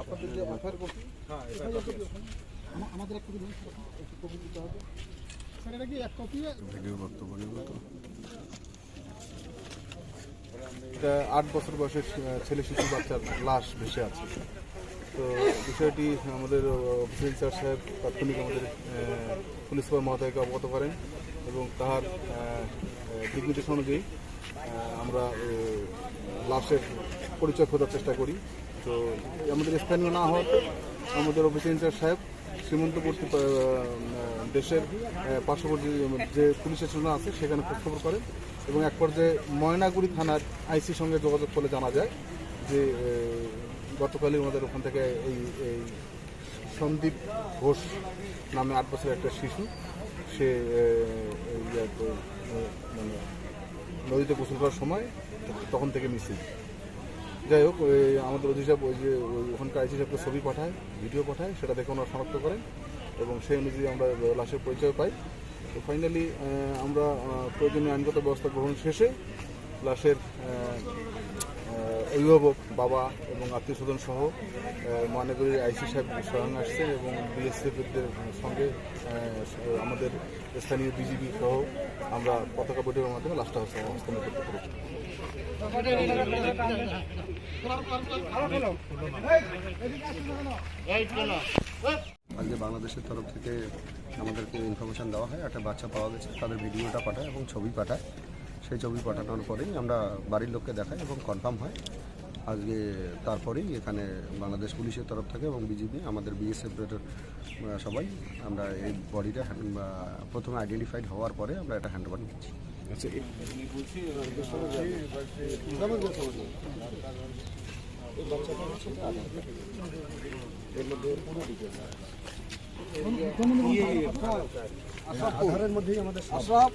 আপনাদের যে FIR copy আমাদের একটু দিন একটু কপি দিতে হবে। স্যার এটা কি এক কপি ভিডিও বক্তব্য এটা আট বছর বয়সের ছেলে শিশু বাচ্চার লাশ ভেসে আছে। তো বিষয়টি আমাদের ইনচার্জ সাহেব তাৎক্ষণিক আমাদের পুলিশ সুপার মহোদয়কে অবগত করেন এবং তার দিক নির্দেশ অনুযায়ী আমরা লাশের পরিচয় খোঁজার চেষ্টা করি। তো আমাদের স্থানীয় না হওয়াতে আমাদের অফিসিয়াল ইনচার্জ সাহেব সীমান্তবর্তী দেশের পার্শ্ববর্তী যে পুলিশ স্টেশন আছে সেখানে খোঁজখবর করেন এবং এক পর্যায়ে ময়নাগুড়ি থানার আইসির সঙ্গে যোগাযোগ করলে জানা যায় যে গতকালই আমাদের ওখান থেকে এই এই সন্দীপ ঘোষ নামে আট বছরের একটা শিশু, সে মানে নদীতে গোসল করার সময় তখন থেকে মিসিং যাই হোক আমাদের অধিসাব ওই যে ওখানকার আইসি সাহেবকে ছবি পাঠায়, ভিডিও পাঠায়, সেটা দেখে ওনারা শনাক্ত করেন এবং সেই অনুযায়ী আমরা লাশের পরিচয় পাই। তো ফাইনালি আমরা প্রয়োজনীয় আইনগত ব্যবস্থা গ্রহণ শেষে লাশের অভিভাবক, বাবা এবং আত্মীয় স্বজন সহ মহানগরীর আইসি সাহেব স্বয়ং আসছেন এবং বিএসএফদের সঙ্গে আমাদের স্থানীয় বিজিবি সহ আমরা পতাকা বৈঠকের মাধ্যমে লাশটা হস্তান্তর করতে পেরেছি। আজকে বাংলাদেশের তরফ থেকে আমাদেরকে ইনফরমেশন দেওয়া হয়, একটা বাচ্চা পাওয়া গেছে, তাদের ভিডিওটা পাঠায় এবং ছবি পাঠায়। সেই ছবি পাঠানোর পরেই আমরা বাড়ির লোককে দেখাই এবং কনফার্ম হয়। আজকে তারপরেই এখানে বাংলাদেশ পুলিশের তরফ থেকে এবং বিজিবি আমাদের বিএসএফ সবাই আমরা এই বডিটা প্রথমে আইডেন্টিফাইড হওয়ার পরে আমরা এটা হ্যান্ড ওভার নিচ্ছি। আধারের মধ্যেই আমাদের আশরাফ